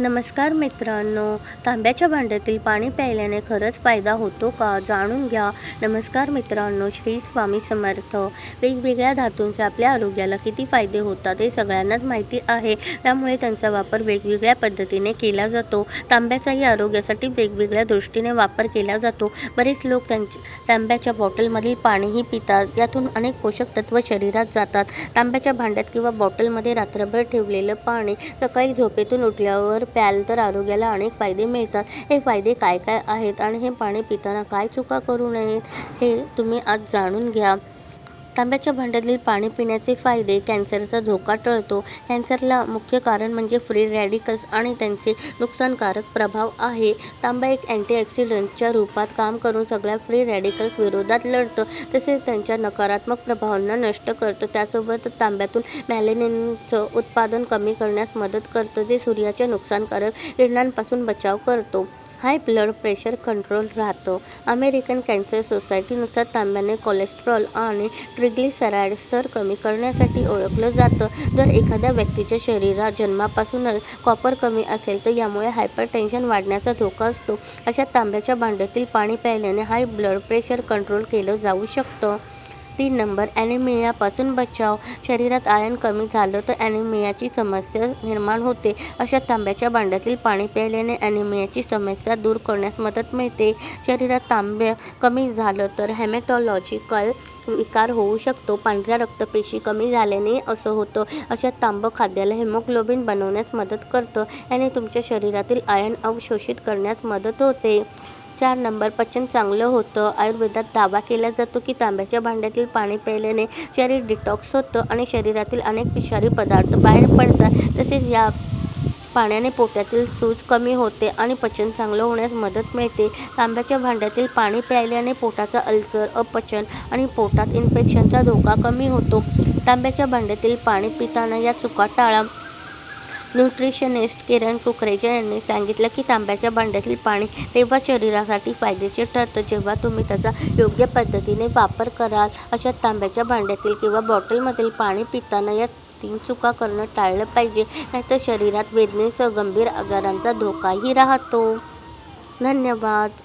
नमस्कार मित्रांनो तांब्याच्या भांड्यातील पाणी प्यायल्याने खरंच फायदा होतो का जाणून घ्या. नमस्कार मित्रांनो श्री स्वामी समर्थ. वेगवेगळ्या धातूंचे आपल्या आरोग्याला किती फायदे होतात हे सगळ्यांनाच माहिती आहे. त्यामुळे त्यांचा वापर वेगवेगळ्या पद्धतीने केला जातो. तांब्याचाही आरोग्यासाठी वेगवेगळ्या दृष्टीने वापर केला जातो. बरेच लोक त्यांच्या तांब्याच्या बॉटलमधील पाणीही पितात. यातून अनेक पोषक तत्व शरीरात जातात. तांब्याच्या भांड्यात किंवा बॉटलमध्ये रात्रभर ठेवलेलं पाणी सकाळी झोपेतून उठल्यावर प्याल तर आरोग्याला अनेक फायदे मिळतात. हे फायदे काय काय आहेत आणि हे पाणी पिताना काय चुका करू नयेत हे तुम्ही आज जाणून घ्या. तांब्याच्या भांड्यातील पाणी पिण्याचे फायदे कॅन्सरचा धोका टळतो. कॅन्सरला मुख्य कारण म्हणजे फ्री रॅडिकल्स आणि त्यांचे नुकसानकारक प्रभाव आहे. तांबा एक अँटीऑक्सिडंटच्या रूपात काम करून सगळ्या फ्री रॅडिकल्स विरोधात लढतं. तसेच त्यांच्या नकारात्मक प्रभावांना नष्ट करतं. त्यासोबत तांब्यातून मॅलेनिनचं उत्पादन कमी करण्यास मदत करतं जे सूर्याच्या नुकसानकारक किरणांपासून बचाव करतो. हाय ब्लड प्रेशर कंट्रोल राहतं. अमेरिकन कॅन्सर सोसायटीनुसार तांब्याने कोलेस्ट्रॉल आणि ट्रिग्लिसराईड स्तर कमी करण्यासाठी ओळखलं जातं. जर एखाद्या व्यक्तीच्या शरीरात जन्मापासूनच कॉपर कमी असेल तर यामुळे हायपरटेन्शन वाढण्याचा धोका असतो. अशा तांब्याच्या भांड्यातील पाणी प्यायल्याने हाय ब्लड प्रेशर कंट्रोल केलं जाऊ शकतं. तीन नंबर. ॲनिमियापासून बचाव. शरीरात आयन कमी झालं तर ॲनिमियाची समस्या निर्माण होते. अशा तांब्याच्या भांड्यातील पाणी प्यायल्याने ॲनिमियाची समस्या दूर करण्यास मदत मिळते. शरीरात तांबे कमी झालं तर हॅमेटॉलॉजिकल विकार होऊ शकतो. पांढऱ्या रक्तपेशी कमी झाल्याने असं होतं. अशा तांबं खाद्याला हेमोग्लोबिन बनवण्यास मदत करतं. याने तुमच्या शरीरातील आयन अवशोषित करण्यास मदत होते. चार नंबर पचन चांगलं होतं. आयुर्वेदात दावा केला जातो की तांब्याच्या भांड्यातील पाणी प्यायल्याने शरीर डिटॉक्स होतं आणि शरीरातील अनेक विषारी पदार्थ बाहेर पडतात. तसेच या पाण्याने पोटातील सूज कमी होते आणि पचन चांगलं होण्यास मदत मिळते. तांब्याच्या भांड्यातील पाणी प्यायल्याने पोटाचा अल्सर अपचन आणि पोटात इन्फेक्शनचा धोका कमी होतो. तांब्याच्या भांड्यातील पाणी पिताना या चुका टाळा. न्यूट्रिशनिस्ट किरण कुकरेजा यांनी सांगितलं की तांब्याच्या भांड्यातील पाणी तेव्हा शरीरासाठी फायदेशीर ठरतं जेव्हा तुम्ही त्याचा योग्य पद्धतीने वापर कराल. अशा तांब्याच्या भांड्यातील किंवा बॉटलमधील पाणी पिताना या तीन चुका करणं टाळलं पाहिजे नाहीतर शरीरात वेदनेसह गंभीर आजारांचा धोकाही राहतो. धन्यवाद.